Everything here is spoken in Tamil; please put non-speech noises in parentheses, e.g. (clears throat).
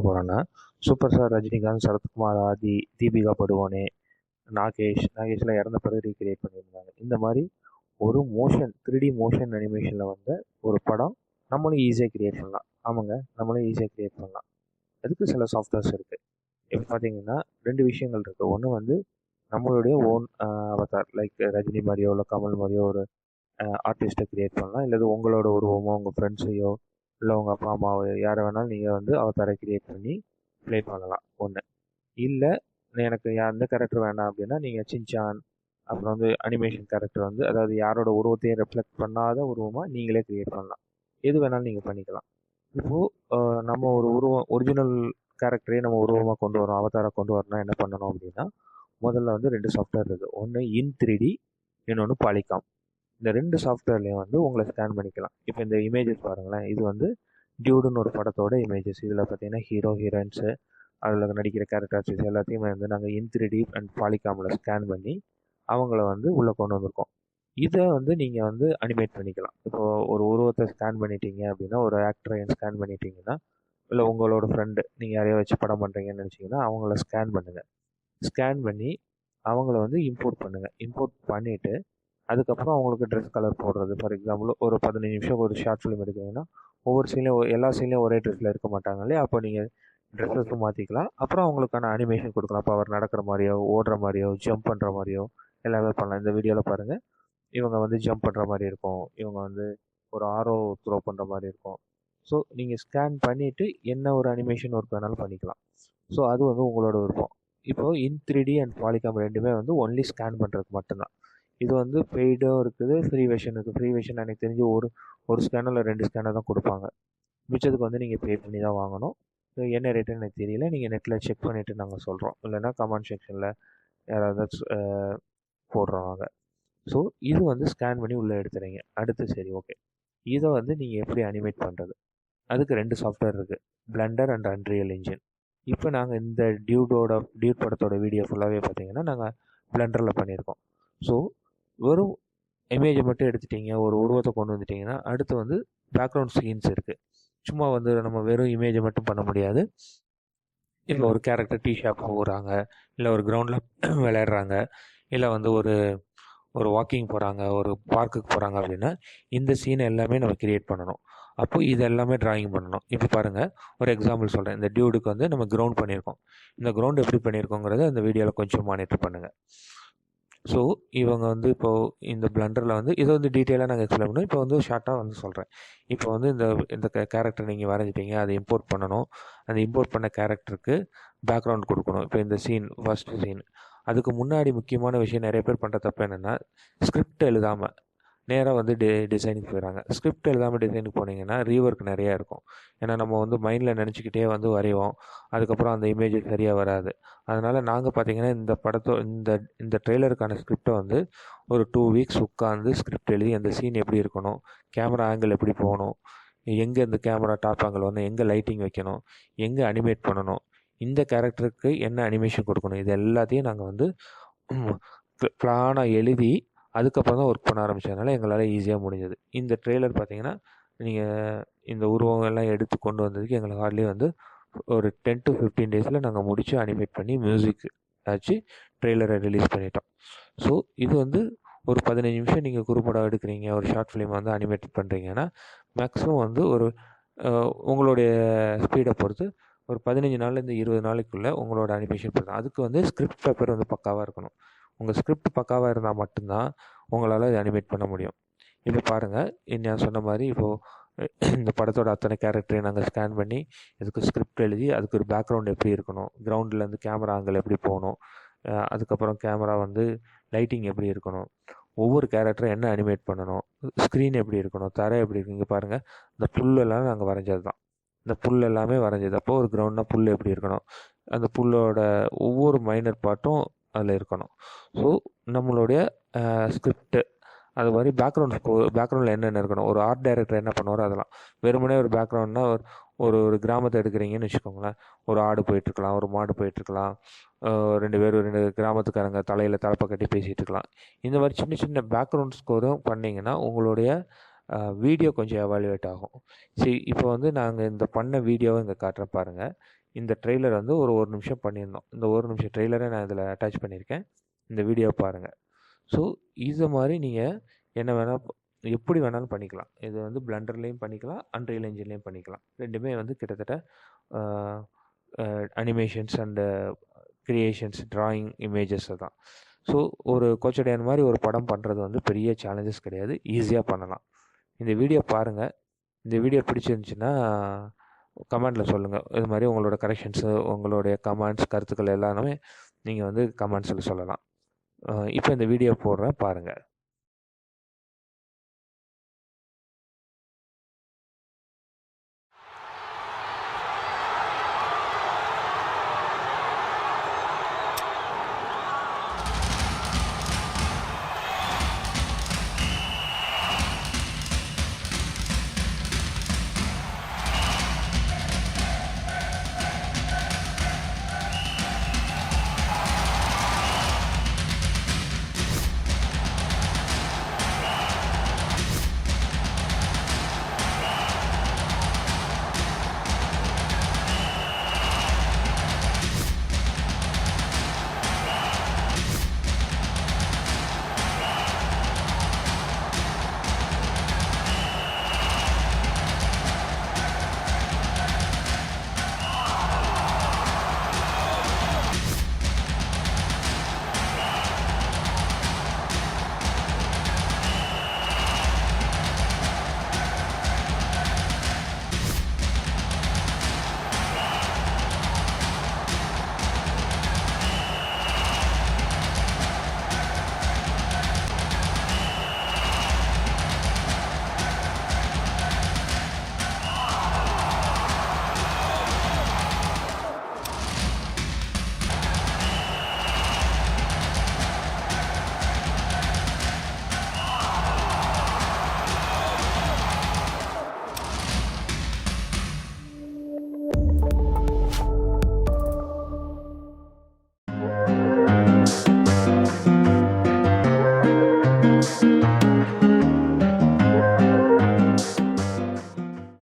பார்க்க போகிறோன்னா சூப்பர் ஸ்டார் ரஜினிகாந்த் சரத்குமார் ஆதி தீபிகா படுகோனே நாகேஷ் நாகேஷ்லாம் இறந்த பிறகு ரீக்ரியேட் பண்ணியிருந்தாங்க. இந்த மாதிரி ஒரு மோஷன் த்ரீ டி மோஷன் அனிமேஷனில் வந்த ஒரு படம் நம்மளும் ஈஸியாக க்ரியேட் பண்ணலாம். ஆமாங்க நம்மளும் ஈஸியாக கிரியேட் பண்ணலாம். அதுக்கு சில சாஃப்ட்வேர்ஸ் இருக்குது இப்போ பார்த்தீங்கன்னா ரெண்டு விஷயங்கள் இருக்குது ஒன்று வந்து நம்மளுடைய ஓன் அவதார் லைக் ரஜினி மாதிரியோ இல்லை கமல் மாதிரியோ ஒரு ஆர்டிஸ்ட்டை க்ரியேட் பண்ணலாம். இல்லை உங்களோட உருவமோ உங்கள் ஃப்ரெண்ட்ஸையோ இல்லை உங்கள் அப்பா அம்மாவோ யாரை வேணாலும் நீங்கள் வந்து அவதாரை க்ரியேட் பண்ணி ப்ளே பண்ணலாம். ஒன்று இல்லை எனக்கு எந்த கேரக்டர் வேணாம் அப்படின்னா நீங்கள் சின்சான் அப்புறம் வந்து அனிமேஷன் கேரக்டர் வந்து அதாவது யாரோட உருவத்தையும் ரெஃப்ளெக்ட் பண்ணாத உருவமாக நீங்களே க்ரியேட் பண்ணலாம். எது வேணாலும் நீங்கள் பண்ணிக்கலாம். இப்போது நம்ம ஒரு உருவம் ஒரிஜினல் கேரக்டரே நம்ம உருவமாக கொண்டு வரோம் அவதாரை கொண்டு வரணும்னா என்ன பண்ணணும் அப்படின்னா முதல்ல வந்து ரெண்டு சாஃப்ட்வேர் இருக்குது ஒன்று இன் த்ரீ டி இன்னொன்று பாலிகாம் இந்த ரெண்டு சாஃப்ட்வேர்லேயும் வந்து உங்களை ஸ்கேன் பண்ணிக்கலாம். இப்போ இந்த இமேஜஸ் பாருங்களேன். இது வந்து டியூடுன்னு ஒரு படத்தோட இமேஜஸ் இதில் பார்த்தீங்கன்னா ஹீரோ ஹீரோயின்ஸு அதில் நடிக்கிற கேரக்டர்ஸ் எல்லாத்தையுமே வந்து நாங்கள் இன் த்ரீ டி அண்ட் பாலிகாமில் ஸ்கேன் பண்ணி அவங்கள வந்து உள்ளே கொண்டு வந்திருக்கோம். இதை வந்து நீங்கள் வந்து அனிமேட் பண்ணிக்கலாம். இப்போது ஒரு உருவத்தை ஸ்கேன் பண்ணிட்டீங்க அப்படின்னா ஒரு ஆக்டரை ஸ்கேன் பண்ணிட்டீங்கன்னா இல்லை உங்களோட ஃப்ரெண்டு நீங்கள் யாரையோ வச்சு படம் பண்ணுறீங்கன்னு நினச்சிங்கன்னா அவங்கள ஸ்கேன் பண்ணுங்கள் ஸ்கேன் பண்ணி அவங்கள வந்து இம்போர்ட் பண்ணுங்கள் இம்போர்ட் பண்ணிவிட்டு அதுக்கப்புறம் அவங்களுக்கு ட்ரெஸ் கலர் போடுறது. ஃபார் எக்ஸாம்பிள் ஒரு பதினஞ்சு நிமிஷம் ஒரு ஷார்ட் ஃபிலிம் எடுக்கிறீங்கன்னா ஒவ்வொரு சீன்லையும் எல்லா சீன்லையும் ஒரே ட்ரெஸ்ஸில் இருக்க மாட்டாங்க இல்லையா? அப்போ நீங்கள் ட்ரெஸ்ஸஸும் மாற்றிக்கலாம் அப்புறம் அவங்களுக்கான அனிமேஷன் கொடுக்கலாம். இப்போ அவர் நடக்கிற மாதிரியோ ஓடுற மாதிரியோ ஜம்ப் பண்ணுற மாதிரியோ எல்லாமே பண்ணலாம். இந்த வீடியோவில் பாருங்கள் இவங்க வந்து ஜம்ப் பண்ணுற மாதிரி இருக்கும். இவங்க வந்து ஒரு ஆரோ த்ரோ பண்ணுற மாதிரி இருக்கும். ஸோ நீங்கள் ஸ்கேன் பண்ணிவிட்டு என்ன ஒரு அனிமேஷன் ஒர்க் வேணாலும் பண்ணிக்கலாம். ஸோ அது வந்து உங்களோட விருப்பம். இப்போது in three D and Polycam ரெண்டுமே வந்து ஒன்லி ஸ்கேன் பண்ணுறதுக்கு மட்டும்தான். இது வந்து பெய்டும் இருக்குது ஃப்ரீ வெர்ஷன் இருக்குது. ஃப்ரீ வெர்ஷன் எனக்கு தெரிஞ்சு ஒரு ஒரு ஸ்கேனரில் ரெண்டு ஸ்கேனர் தான் கொடுப்பாங்க. மிச்சத்துக்கு வந்து நீங்கள் பே பண்ணி தான் வாங்கணும். என்ன ரேட்டுன்னு எனக்கு தெரியல. நீங்கள் நெட்டில் செக் பண்ணிவிட்டு நாங்கள் சொல்கிறோம் இல்லைனா கமெண்ட் செக்ஷனில் யாராவது போடுறவங்க. ஸோ இது வந்து ஸ்கேன் பண்ணி உள்ளே எடுத்துறீங்க. அடுத்து சரி ஓகே இதை வந்து நீங்கள் எப்படி அனிமேட் பண்ணுறது அதுக்கு ரெண்டு சாஃப்ட்வேர் இருக்குது பிளண்டர் அண்ட் அன்ரியல் இன்ஜின் இப்போ நாங்கள் இந்த டியூடோட டியூட் படத்தோட வீடியோ ஃபுல்லாகவே பார்த்தீங்கன்னா நாங்கள் பிளண்டரில் பண்ணியிருக்கோம். ஸோ வெறும் இமேஜை மட்டும் எடுத்துட்டீங்க ஒரு உருவத்தை கொண்டு வந்துட்டிங்கன்னா அடுத்து வந்து பேக்ரவுண்ட் சீன்ஸ் இருக்குது சும்மா வந்து நம்ம வெறும் இமேஜை மட்டும் பண்ண முடியாது. இல்லை ஒரு கேரக்டர் டீ ஷாப் போகிறாங்க இல்லை ஒரு கிரவுண்டில் (clears throat) விளையாடுறாங்க இல்லை வந்து ஒரு ஒரு வாக்கிங் போகிறாங்க ஒரு பார்க்குக்கு போகிறாங்க அப்படின்னா இந்த சீனை எல்லாமே நம்ம கிரியேட் பண்ணணும். அப்போது இது எல்லாமே ட்ராயிங் பண்ணணும். இப்போ பாருங்கள் ஒரு எக்ஸாம்பிள் சொல்கிறேன் இந்த டியூடுக்கு வந்து நம்ம கிரவுண்ட் பண்ணியிருக்கோம். இந்த கிரவுண்ட் எப்படி பண்ணியிருக்கோங்கிறத அந்த வீடியோவில் கொஞ்சம் மானிட்டர் பண்ணுங்கள் ஸோ இவங்க வந்து இப்போது இந்த பிளண்டரில் வந்து இதை வந்து டீட்டெயிலாக நாங்கள் எக்ஸ்பிளைன் பண்ணுவோம் இப்போ வந்து ஷார்ட்டாக வந்து சொல்கிறேன் இப்போ வந்து இந்த இந்த கேரக்டர் நீங்கள் வரைஞ்சிட்டீங்க அதை இம்போர்ட் பண்ணணும். அந்த இம்போர்ட் பண்ண கேரக்டருக்கு பேக்ரவுண்ட் கொடுக்கணும். இப்போ இந்த சீன் ஃபஸ்ட்டு சீன் அதுக்கு முன்னாடி முக்கியமான விஷயம் நிறைய பேர் பண்ணுற தப்பு என்னென்னா ஸ்கிரிப்ட் எழுதாமல் நேராக வந்து டி டிசைனுக்கு போயிடறாங்க ஸ்கிரிப்ட் எழுதாமல் டிசைனுக்கு போனீங்கன்னா ரீஒர்க் நிறையா இருக்கும். ஏன்னா நம்ம வந்து மைண்டில் நினச்சிக்கிட்டே வந்து வரைவோம். அதுக்கப்புறம் அந்த இமேஜ் சரியாக வராது. அதனால் நாங்கள் பார்த்தீங்கன்னா இந்த படத்தோ இந்த இந்த ட்ரெய்லருக்கான ஸ்கிரிப்டை வந்து ஒரு டூ வீக்ஸ் உட்காந்து ஸ்கிரிப்ட் எழுதி அந்த சீன் எப்படி இருக்கணும் கேமரா ஆங்கிள் எப்படி போகணும் எங்கே இந்த கேமரா டாப் ஆங்கிள் வந்து எங்கே லைட்டிங் வைக்கணும் எங்கே அனிமேட் பண்ணணும் இந்த கேரக்டருக்கு என்ன அனிமேஷன் கொடுக்கணும் இது எல்லாத்தையும் நாங்கள் வந்து பிளானாக எழுதி அதுக்கப்புறம் தான் ஒர்க் பண்ண ஆரம்பித்ததுனால எங்களால் ஈஸியாக முடிஞ்சது. இந்த ட்ரெய்லர் பார்த்தீங்கன்னா நீங்கள் இந்த உருவம் எல்லாம் எடுத்து கொண்டு வந்ததுக்கு எங்களுக்கு ஹார்ட்லி வந்து ஒரு டென் டு ஃபிஃப்டீன் டேஸில் நாங்கள் முடித்து அனிமேட் பண்ணி மியூசிக் ஆச்சு ட்ரெய்லரை ரிலீஸ் பண்ணிட்டோம். ஸோ இது வந்து ஒரு பதினஞ்சு நிமிஷம் நீங்கள் குறுப்படம் எடுக்கிறீங்க ஒரு ஷார்ட் ஃபிலிம் வந்து அனிமேட் பண்ணுறீங்கன்னா மேக்ஸிமம் வந்து ஒரு உங்களுடைய ஸ்பீடை பொறுத்து ஒரு பதினஞ்சு நாள்லேருந்து இருபது நாளைக்குள்ளே உங்களோட அனிமேஷன் பண்ணலாம் அதுக்கு வந்து ஸ்கிரிப்ட் பேப்பர் வந்து பக்காவாக இருக்கணும். உங்கள் ஸ்கிரிப்ட் பக்காவாக இருந்தால் மட்டும்தான் உங்களால் அதை அனிமேட் பண்ண முடியும். இப்போ பாருங்கள் நான் சொன்ன மாதிரி இப்போது இந்த படத்தோட அத்தனை கேரக்டரையும் நாங்கள் ஸ்கேன் பண்ணி இதுக்கு ஸ்கிரிப்ட் எழுதி அதுக்கு ஒரு பேக்ரவுண்ட் எப்படி இருக்கணும் கிரவுண்ட்லேருந்து கேமரா ஆங்கிள் எப்படி போகணும் அதுக்கப்புறம் கேமரா வந்து லைட்டிங் எப்படி இருக்கணும் ஒவ்வொரு கேரக்டரும் என்ன அனிமேட் பண்ணணும் ஸ்க்ரீன் எப்படி இருக்கணும் தரை எப்படி இருக்கு இங்கே பாருங்கள் இந்த புல்லெல்லாம் நாங்கள் வரைஞ்சது தான். இந்த புல் எல்லாமே வரைஞ்சது அப்போ ஒரு கிரவுண்ட்னா புல் எப்படி இருக்கணும் அந்த புல்லோட ஒவ்வொரு மைனர் பார்ட்டும் அதில் இருக்கணும். ஸோ நம்மளுடைய ஸ்கிரிப்டு அது மாதிரி பேக்ரவுண்ட் ஸ்கோ பேக்ரவுண்டில் என்னென்ன இருக்கணும்? ஒரு ஆர்ட் டைரக்டர் என்ன பண்ணுவாரோ அதெல்லாம். வெறுமனே ஒரு பேக்ரவுண்ட்னா ஒரு ஒரு ஒரு கிராமத்தை எடுக்கிறீங்கன்னு வச்சுக்கோங்களேன். ஒரு ஆடு போயிட்டுருக்கலாம் ஒரு மாடு போயிட்டுருக்கலாம். ரெண்டு பேர் ரெண்டு கிராமத்துக்காரங்க தலையில் தலைப்பை கட்டி பேசிகிட்டு இருக்கலாம். இந்த மாதிரி சின்ன சின்ன பேக்ரவுண்ட் ஸ்கோரும் பண்ணிங்கன்னா உங்களுடைய வீடியோ கொஞ்சம் எவாலுவேட் ஆகும். சரி இப்போ வந்து நாங்கள் இந்த பண்ண வீடியோவை இங்கே காட்டுறேன் பாருங்கள் இந்த ட்ரெய்லர் வந்து ஒரு ஒரு நிமிஷம் பண்ணியிருந்தோம். இந்த ஒரு நிமிஷம் ட்ரெய்லரை நான் இதில் அட்டாச் பண்ணியிருக்கேன். இந்த வீடியோ பாருங்கள் ஸோ இது மாதிரி நீங்கள் என்ன வேணால் எப்படி வேணாலும் பண்ணிக்கலாம். இது வந்து பிளண்டர்லேயும் பண்ணிக்கலாம் அன்ரியல் என்ஜின்லேயும் பண்ணிக்கலாம். ரெண்டுமே வந்து கிட்டத்தட்ட animations and creations drawing images தான் ஸோ ஒரு கோச்சடையான் மாதிரி ஒரு படம் பண்ணுறது வந்து பெரிய சேலஞ்சஸ் கிடையாது. ஈஸியாக பண்ணலாம். இந்த வீடியோ பாருங்கள் இந்த வீடியோ பிடிச்சிருந்துச்சின்னா கமெண்டில் சொல்லுங்கள் இது மாதிரி உங்களோட கரெக்ஷன்ஸு உங்களுடைய கமெண்ட்ஸ் கருத்துக்கள் எல்லாமே நீங்கள் வந்து கமெண்ட்ஸில் சொல்லலாம். இப்போ இந்த வீடியோ போடுறேன் பாருங்கள்